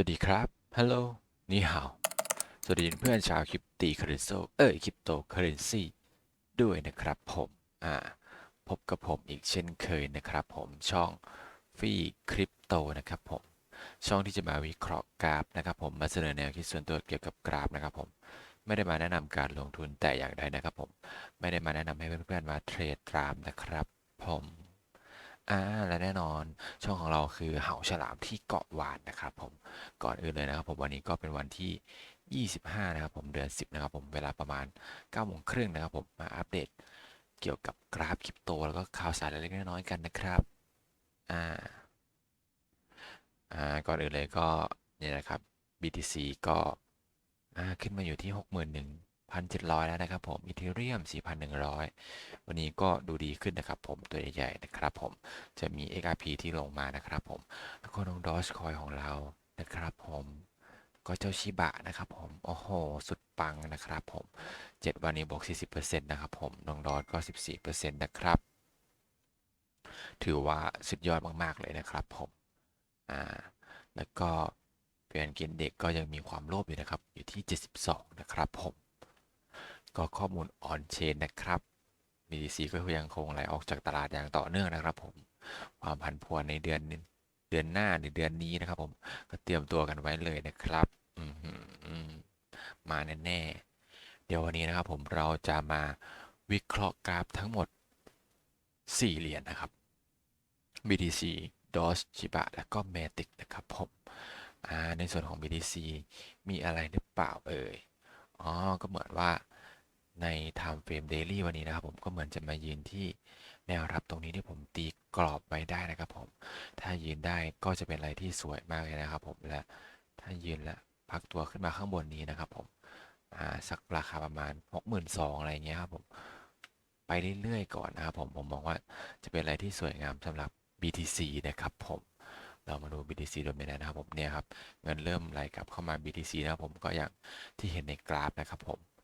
วัสดีครับ ฮัลโหล นี่ฮาว สวัสดีเพื่อนชาวคริปตีคาริโซเอ้ยคริปโตเคอเรนซีด้วยนะครับผม อ่า พบกับผมอีกเช่นเคยนะครับผมช่องฟีคริปโตนะครับผม ช่องที่จะมาวิเคราะห์กราฟนะครับผมมาเสนอแนวคิดส่วนตัวเกี่ยวกับกราฟนะครับผม ไม่ได้มาแนะนำการลงทุนแต่อย่างใดนะครับผม ไม่ได้มาแนะนำให้เพื่อนๆมาเทรดตามนะครับผม อ่าและแน่นอนช่องของเราคือเห่าฉลามที่เกาะวานนะครับผมก่อนอื่นเลยนะครับผมวันนี้ก็เป็นวันที่ 25 นะครับผมเดือน 10 นะครับผมเวลาประมาณ9โมงครึ่งนะครับผมมาอัปเดตเกี่ยวกับกราฟคริปโต แล้วก็ข่าวสารเล็กๆน้อยๆกันนะครับอ่าอ่าก่อนอื่นเลยก็เนี่ยนะครับ BTC ก็อ่าขึ้นมาอยู่ที่60,001 1,700 แล้วนะครับผมอีเทเรียม 4,100 วันนี้ก็ดูดีขึ้นนะครับผมตัวใหญ่ๆนะครับผมจะมี XRP ที่ลงมานะครับผมแล้วก็น้องดอชคอยของเรานะครับผมก็เจ้าชิบะนะครับผม โอ้โห สุดปังนะครับผม 7 วันนี้บวก 40%นะครับผมน้องดอชก็ 14%นะครับ ถือว่าสุดยอดมาก ๆ เลยนะครับผมอ่าแล้วก็เปลี่ยนเกณฑ์เด็กก็ยังมีความโลภอยู่นะครับ อยู่ที่ 72 นะครับผม ก็ข้อมูลออนเชนนะครับ BTC ก็ยังคงไหลออกจากตลาดอย่างต่อเนื่องนะครับผม ความผันผวนในเดือนนี้เดือนหน้าในเดือนนี้นะครับผมก็เตรียมตัวกันไว้เลยนะครับมาแน่ๆ เดี๋ยววันนี้นะครับผมเราจะมาวิเคราะห์กราฟทั้งหมด 4 เหรียญนะครับ BTC DOS Shiba แล้วก็ Matic นะครับผมในส่วนของ BTC มีอะไรหรือเปล่าเอ่ย อ๋อ ก็เหมือนว่า ใน Time Frame Daily วันนี้นะครับผมก็เหมือนจะมายืนที่แนวรับตรงนี้ที่ผมตีกรอบไว้ได้นะครับผม ถ้ายืนได้ก็จะเป็นอะไรที่สวยมากเลยนะครับผมและถ้ายืนแล้วพักตัวขึ้นมาข้างบนนี้นะครับผมอ่าสักราคาประมาณ 62,000อะไรเงี้ยครับผมไปเรื่อยๆก่อนนะครับผมผมมองว่าจะเป็นอะไรที่สวยงามสำหรับ BTC นะครับผมเรามาดู BTC โดยไม่ได้นะครับผมเนี่ยครับเงินเริ่มไหลกลับเข้ามา BTC นะครับผมก็อย่างที่เห็นในกราฟนะครับผม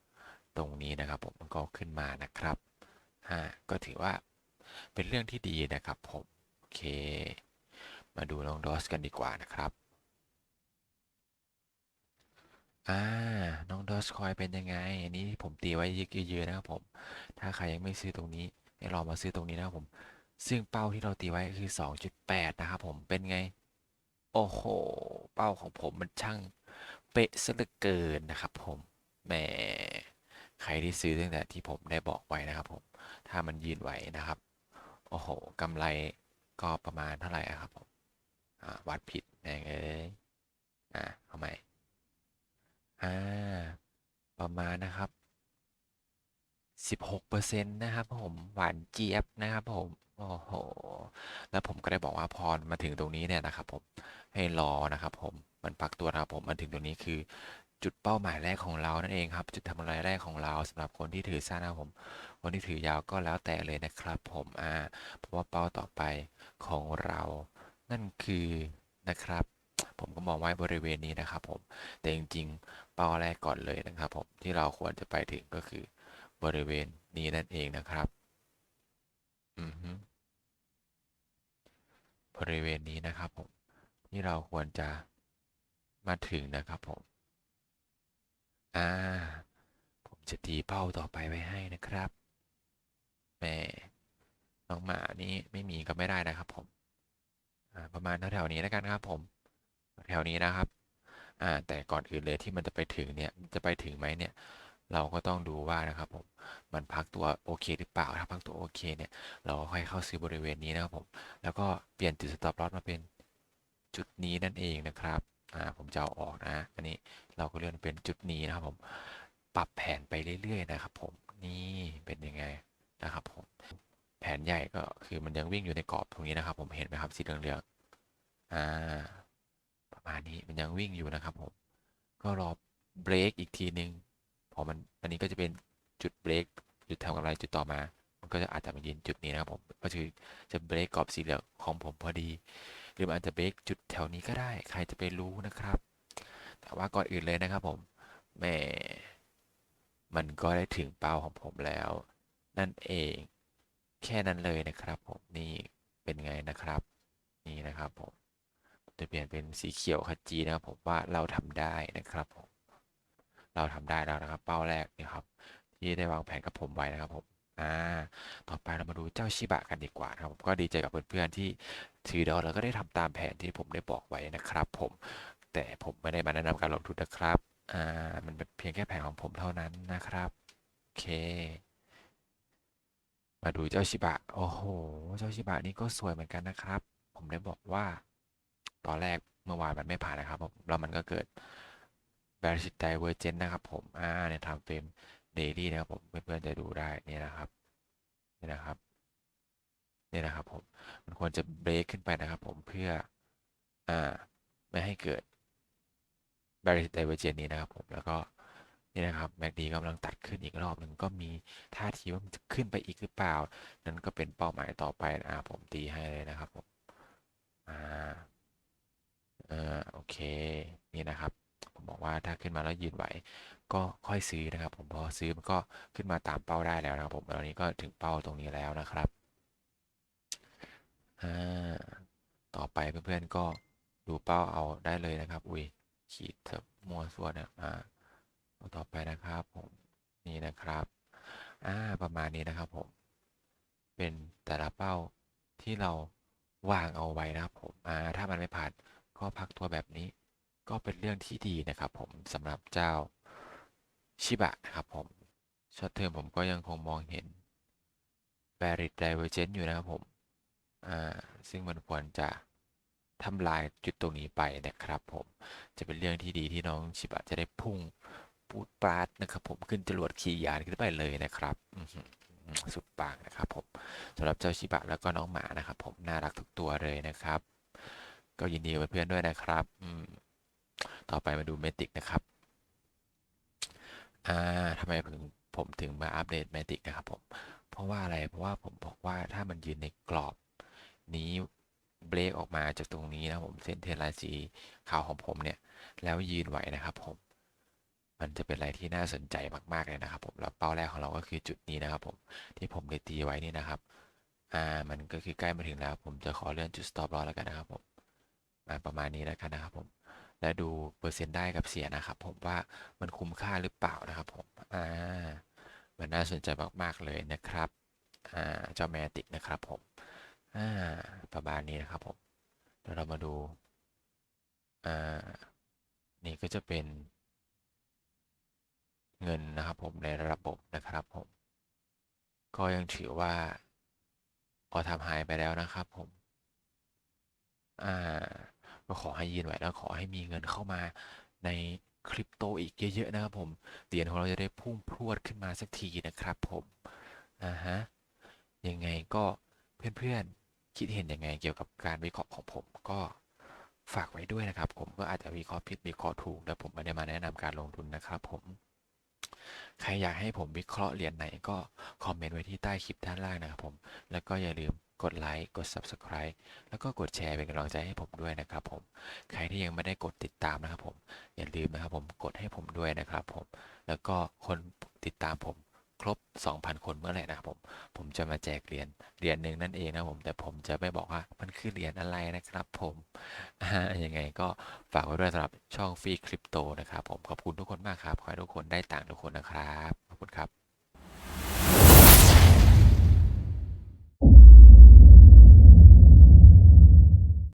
ตรงนี้นะครับผมมันก็ขึ้นมานะครับฮะก็ถือว่าเป็นเรื่องที่ดีนะครับผมโอเค มาดูน้องดอสกันดีกว่านะครับอ่าน้องดอสคอยเป็นยังไง อันนี้ผมตีไว้เยอะๆนะครับผม ถ้าใครยังไม่ซื้อตรงนี้ให้ลอมาซื้อตรงนี้นะครับผม ซึ่งเป้าที่เราตีไว้คือ 2.8 นะครับผมเป็นไง โอ้โห เป้าของผมมันช่าง เป๊ะซะเหลือเกินนะครับผมแหม ใครที่ซื้อตั้งแต่ที่ผมได้บอกไว้นะครับผม ถ้ามันยืนไหวนะครับ โอ้โหกำไรก็ประมาณเท่าไหร่อะครับผมวัดผิดแม่งเอ้ยอ่าเอาใหม่อ่าประมาณนะครับ 16%นะครับผมหวานเจี๊ยบนะครับผมโอ้โหแล้วผมก็ได้บอกว่าพอมาถึงตรงนี้เนี่ยนะครับผมให้รอนะครับผมมันพักตัวนะครับผมมันถึงตรงนี้คือ จุดเป้าหมายแรกของเรานั่นเองครับ จุดทำกำไรแรกของเราสำหรับคนที่ถือสั้นนะผม คนที่ถือยาวก็แล้วแต่เลยนะครับ ผมอ่าเพราะว่าเป้าต่อไปของเรา นั่นคือนะครับ ผมก็มองไว้บริเวณนี้นะครับ ผมแต่จริงๆ เป้าแรกก่อนเลยนะครับ ผมที่เราควรจะไปถึงก็คือบริเวณนี้นั่นเองนะครับ อือฮึบริเวณนี้นะครับผมที่เราควรจะมาถึงนะครับผม อ่า ผมจะตีเป้าต่อไปไว้ให้นะครับแม่น้องหมานี้ไม่มีก็ไม่ได้นะครับ ผม อ่า ประมาณแถวๆนี้แล้วกันครับผม แถวนี้นะครับ อ่า แต่ก่อนอื่นเลยที่มันจะไปถึงเนี่ย จะไปถึงไหมเนี่ย เราก็ต้องดูว่านะครับ ผม มันพักตัวโอเคหรือเปล่า ถ้าพักตัวโอเคเนี่ย เราก็ค่อยเข้าซื้อบริเวณนี้นะครับผม แล้วก็เปลี่ยนจุด stop loss มาเป็นจุดนี้นั่นเองนะครับ อ่าผมจะเอาออกนะอันนี้เราก็เลื่อนเป็นจุดนี้นะครับผมปรับแผนไปเรื่อยๆนะครับผมนี่เป็นยังไงนะครับผมแผนใหญ่ก็คือมันยังวิ่งอยู่ในกรอบตรงนี้นะครับ ผมเห็นไหมครับสีเหลืองๆอ่าประมาณนี้มันยังวิ่งอยู่นะครับผมก็รอเบรกอีกทีนึงพอมันอันนี้ก็จะเป็นจุดเบรกจุดทำกำไรจุดต่อมา มันก็จะอาจจะมายืนจุดนี้นะครับผมก็คือจะเบรกกรอบสีเหลืองของผมพอดี หรือมันอาจจะเบรกจุดแถวนี้ก็ได้ ใครจะไปรู้นะครับ แต่ว่าก่อนอื่นเลยนะครับผมแหม่มันก็ได้ถึงเป้าของผมแล้ว นั่นเองแค่นั้นเลยนะครับผมนี่เป็นไงนะครับ นี่นะครับผมจะเปลี่ยนเป็นสีเขียวขจีนะครับผมว่าเราทำได้นะครับผมเราทำได้แล้วนะครับ เป้าแรกนี่ครับ ที่ได้วางแผนกับผมไว้นะครับผม อ่าต่อไปเรามาดูเจ้าชิบะกันดีกว่านะครับผมก็ดีใจกับเพื่อนๆที่ถือดอกแล้วก็ได้ทำตามแผนที่ผมได้บอกไว้นะครับ ผมแต่ผมไม่ได้มาแนะนำการลงทุนนะครับอ่ามันเป็นเพียงแค่แผนของผมเท่านั้นนะครับโอเค มาดูเจ้าชิบะโอ้โหเจ้าชิบะนี่ก็สวยเหมือนกันนะครับ ผมได้บอกว่าตอนแรกเมื่อวานมันไม่ผ่านนะครับผมแล้วมันก็เกิด b a r i s t i v e r g e n t นะครับผมอ่าเนี่ยทำเฟรม daily นะครับผมเพื่อนๆจะดูได้นี่นะครับนี่นะครับนี่นะครับผมมันควรจะเบรกขึ้นไปนะครับผมเพื่ออ่าไม่ให้เกิด b a r i s t i v e r g e n t นี้นะครับผมแล้วก็นี่นะครับ MACD กำลังตัดขึ้นอีกรอบหนึ่งก็มีท่าทีว่ามันจะขึ้นไปอีกหรือเปล่า นั่นก็เป็นเป้าหมายต่อไปนะอ่าผมตีให้เลยนะครับผมอ่าอ่าโอเคนี่นะครับ ผมบอกว่าถ้าขึ้นมาแล้วยืนไหว ก็ค่อยซื้อนะครับ ผมพอซื้อมันก็ขึ้นมาตามเป้าได้แล้วนะครับผมตอนนี้ก็ถึงเป้าตรงนี้แล้วนะครับอ่าต่อไปเพื่อนๆก็ดูเป้าเอาได้เลยนะครับอุ้ยขีดเถอะมัวส่วนเนี่ยอ่าต่อไปนะครับผมนี่นะครับอ่าประมาณนี้นะครับผมเป็นแต่ละเป้าที่เราวางเอาไว้นะครับผมอ่าถ้ามันไม่ผ่านก็พักตัวแบบนี้ ก็เป็นเรื่องที่ดีนะครับผมสำหรับเจ้า ชิบะนะครับผมช็อตเทอมผมก็ยังคงมองเห็น b a r i t Divergence อยู่นะครับผมอ่าซึ่งมันควรจะทำลายจุดตรงนี้ไปนะครับผมจะเป็นเรื่องที่ดีที่น้องชิบะจะได้พุ่งปูดปราดนะครับผมขึ้นจรวดขี่ยานขึ้นไปเลยนะครับสุดปังนะครับผมสำหรับเจ้าชิบะแล้วก็น้องหมานะครับ ผมน่ารักทุกตัวเลยนะครับ ก็ยินดีกับเพื่อนๆด้วยนะครับต่อไปมาดูเมติกนะครับ อ่าทำไมถึงผมถึงมาอัปเดตเมติกนะครับผม เพราะว่าอะไร เพราะว่าผมบอกว่าถ้ามันยืนในกรอบนี้เบรกออกมาจากตรงนี้นะผมเส้นเทลน์สีขาวของผมเนี่ย แล้วยืนไหวนะครับผม มันจะเป็นอะไรที่น่าสนใจมากๆเลยนะครับผม แล้วเป้าแรกของเราก็คือจุดนี้นะครับผม ที่ผมได้ตีไว้นี่นะครับ อ่า มันก็คือใกล้มาถึงแล้ว ผมจะขอเลื่อนจุด stop loss แล้วกันนะครับผม มาประมาณนี้แล้วกันนะครับผม และดูเปอร์เซ็นต์ได้กับเสียนะครับ ผมว่ามันคุ้มค่าหรือเปล่านะครับผมอ่ามันน่าสนใจมากๆเลยนะครับอ่าเจ้าแมติกนะครับผมอ่าประมาณนี้นะครับผมเดี๋ยวเรามาดูอ่านี่ก็จะเป็นเงินนะครับผมในระบบนะครับผม ก็ยังถือว่าพอทำหายไปแล้วนะครับผม อ่า ก็ขอให้ยืนไหวแล้วขอให้มีเงินเข้ามาในคริปโตอีกเยอะๆนะครับผมเหรียญของเราจะได้พุ่งพรวดขึ้นมาสักทีนะครับผมอ่าฮะยังไงก็เพื่อนๆคิดเห็นยังไงเกี่ยวกับการวิเคราะห์ของผมก็ฝากไว้ด้วยนะครับ ผมก็อาจจะวิเคราะห์ผิดวิเคราะห์ถูกแต่ผมไม่ได้มาแนะนำการลงทุนนะครับ ผมใครอยากให้ผมวิเคราะห์เหรียญไหนก็คอมเมนต์ไว้ที่ใต้คลิปด้านล่างนะครับผม แล้วก็อย่าลืม กดไลค์กด Subscribe แล้วก็กดแชร์เป็นกำลังใจให้ผมด้วยนะครับผมใครที่ยังไม่ได้กดติดตามนะครับผมอย่าลืมนะครับผมกดให้ผมด้วยนะครับผมแล้วก็คนติดตามผมครบ 2,000 คนเมื่อไหร่นะครับผมผมจะมาแจกเหรียญเหรียญหนึ่งนั่นเองนะผมแต่ผมจะไม่บอกว่ามันคือเหรียญอะไรนะครับ ผมยังไงก็ฝากไว้ด้วยสำหรับช่องฟรีคริปโตนะครับผมขอบคุณทุกคนมากครับขอให้ทุกคนได้ตังค์ทุกคนนะครับขอบคุณครับ